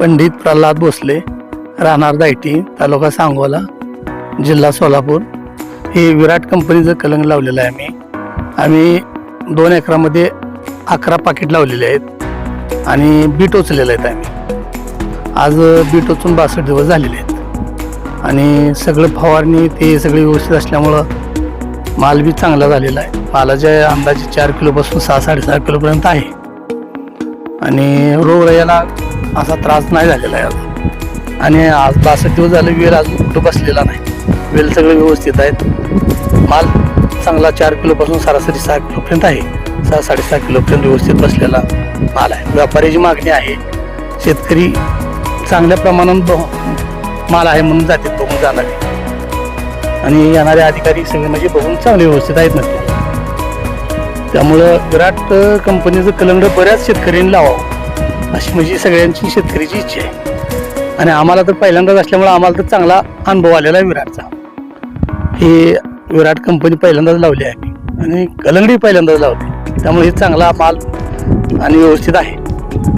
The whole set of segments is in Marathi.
पंडित प्रल्हाद भोसले राहणार दायटी तालुका सांगोला जिल्हा सोलापूर. हे विराट कंपनीचं कलंग लावलेलं आहे आम्ही. आम्ही दोन एकरामध्ये अकरा पाकिट लावलेले आहेत आणि बी टोचलेले आहेत आम्ही. आज बी टोचून बासष्ट दिवस झालेले आहेत. आणि सगळं फवारणी ते सगळे व्यवस्थित असल्यामुळं माल बी चांगला झालेला आहे. मालाच्या अंदाजे चार किलोपासून सहा साडेसहा किलोपर्यंत आहे. आणि रोगरायाला असा त्रास नाही झालेला आहे आणि आज बासष्ट दिवस झाले वेल अजून कुठं बसलेला नाही. वेल सगळे व्यवस्थित आहेत. माल चांगला चार किलोपासून सरासरी सहा किलोपर्यंत आहे. सहा साडेसहा किलोपर्यंत व्यवस्थित बसलेला माल आहे. व्यापाऱ्याची मागणी आहे. शेतकरी चांगल्या प्रमाणात माल आहे म्हणून जाते बघून जाणारे आणि येणारे अधिकारी सगळे म्हणजे बघून चांगले व्यवस्थित आहेत नक्की त्यामुळं विराट कंपनीचं कलंड बऱ्याच शेतकऱ्यांनी लावावं. अशी म्हणजे सगळ्यांची शेतकरीची इच्छा आहे. आणि आम्हाला तर पहिल्यांदाच असल्यामुळे आम्हाला तर चांगला अनुभव आलेला आहे विराटचा. हे विराट कंपनी पहिल्यांदाच लावली आहे आणि कलंगडी पहिल्यांदाच लावली. त्यामुळे हे चांगला माल आणि व्यवस्थित आहे.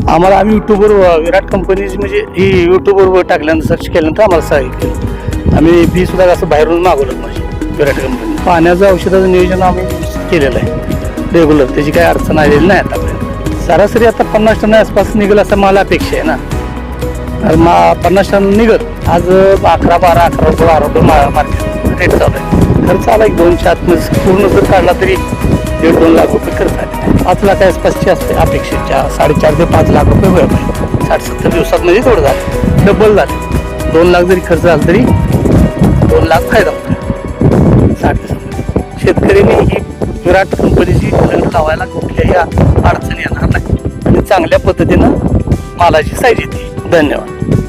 आम्हाला आम्ही युट्यूबवर विराट कंपनीची म्हणजे ही युट्यूबवर टाकल्यानंतर सर्च केल्यानंतर आम्हाला सहाय्य केलं. आम्ही बी सुद्धा असं बाहेरून मागवलं म्हणजे विराट कंपनी पाण्याचं औषधाचं नियोजन आम्ही केलेलं आहे. रेग्युलर त्याची काही अडचण आलेली नाही आतापर्यंत. सरासरी आता पन्नास टन आसपास निघेल असं मला अपेक्षा आहे ना. तर मा पन्नास टन निघत आज अकरा बारा अकरा रुपये बारा रुपये मा मार्केट रेट चालू आहे. खर्च आला एक दोनशे आत पूर्ण जर काढला तरी दीड दोन लाख रुपये खर्च आले. पाच लाख आसपासची असते अपेक्षेच्या साडेचार ते पाच लाख रुपये वेळ पाहिजे साठ सत्तर दिवसात म्हणजे थोडं झालं. डबल झालं. दोन लाख जरी खर्च झाला तरी दोन लाख फायदा होतो. साठ शेतकऱ्यांनी ही विराट कंपनीची लावायला कुठल्याही अडचणी चांगल्या पद्धतीनं मालाची साईज येते. धन्यवाद.